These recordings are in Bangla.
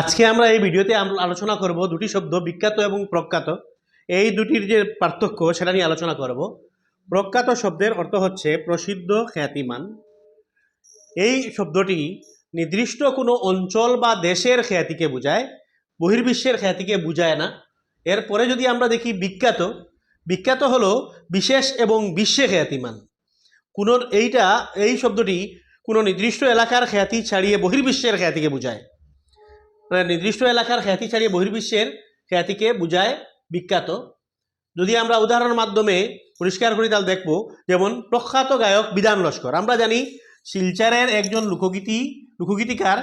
আজকে আমরা এই ভিডিওতে আলোচনা করব দুটি শব্দ, বিখ্যাত এবং প্রখ্যাত। এই দুটির যে পার্থক্য, সেটা নিয়ে আলোচনা করব। প্রখ্যাত শব্দের অর্থ হচ্ছে প্রসিদ্ধ খ্যাতিমান। এই শব্দটি নির্দিষ্ট কোনো অঞ্চল বা দেশের খ্যাতিকে বোঝায়, বহির্বিশ্বের খ্যাতিকে বোঝায় না। এরপরে যদি আমরা দেখি বিখ্যাত বিখ্যাত হলো বিশেষ এবং বিশ্বে খ্যাতিমান। কোনো এইটা এই শব্দটি কোনো নির্দিষ্ট এলাকার খ্যাতি ছাড়িয়ে বহির্বিশ্বের খ্যাতিকে বোঝায়। নির্দিষ্ট এলাকার খ্যাতি ছাড়িয়ে বহির্বিশ্বের খ্যাতিকে বোঝায় বিখ্যাত। যদি আমরা উদাহরণের মাধ্যমে পরিষ্কার করি, তাহলে দেখব যেমন প্রখ্যাত গায়ক বিধান লস্কর। আমরা জানি শিলচারের একজন লোকগীতি, লোকগীতিকার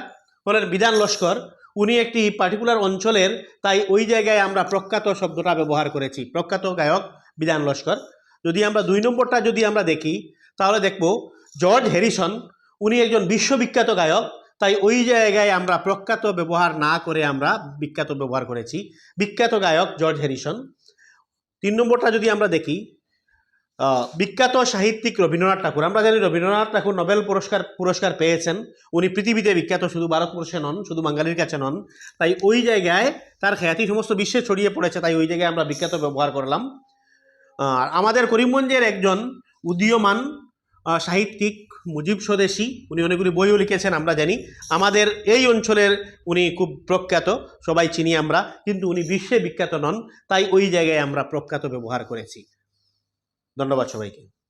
হলেন বিধান লস্কর। উনি একটি পার্টিকুলার অঞ্চলের, তাই ওই জায়গায় আমরা প্রখ্যাত শব্দটা ব্যবহার করেছি, প্রখ্যাত গায়ক বিধান লস্কর। যদি আমরা দুই নম্বরটা যদি আমরা দেখি, তাহলে দেখব জর্জ হ্যারিসন, উনি একজন বিশ্ববিখ্যাত গায়ক। তাই ওই জায়গায় আমরা প্রখ্যাত ব্যবহার না করে আমরা বিখ্যাত ব্যবহার করেছি। বিখ্যাত গায়ক জর্জ হ্যারিসন। তিন নম্বরটা যদি আমরা দেখি বিখ্যাত সাহিত্যিক রবীন্দ্রনাথ ঠাকুর। আমরা জানি রবীন্দ্রনাথ ঠাকুর নোবেল পুরস্কার পুরস্কার পেয়েছেন। উনি পৃথিবীতে বিখ্যাত শুধু ভারতবর্ষে নন, শুধু বাঙালির কাছে নন। তাই ওই জায়গায় তার খ্যাতি সমস্ত বিশ্বে ছড়িয়ে পড়েছে, তাই ওই জায়গায় আমরা বিখ্যাত ব্যবহার করলাম। আর আমাদের করিমগঞ্জের একজন উদীয়মান সাহিত্যিক মুজিব স্বদেশী, উনি অনেকগুলি বইও লিখেছেন, আমরা জানি। আমাদের এই অঞ্চলের উনি খুব প্রখ্যাত, সবাই চিনি আমরা, কিন্তু উনি বিশ্বে বিখ্যাত নন, তাই ওই জায়গায় আমরা প্রখ্যাত ব্যবহার করেছি। ধন্যবাদ সবাইকে।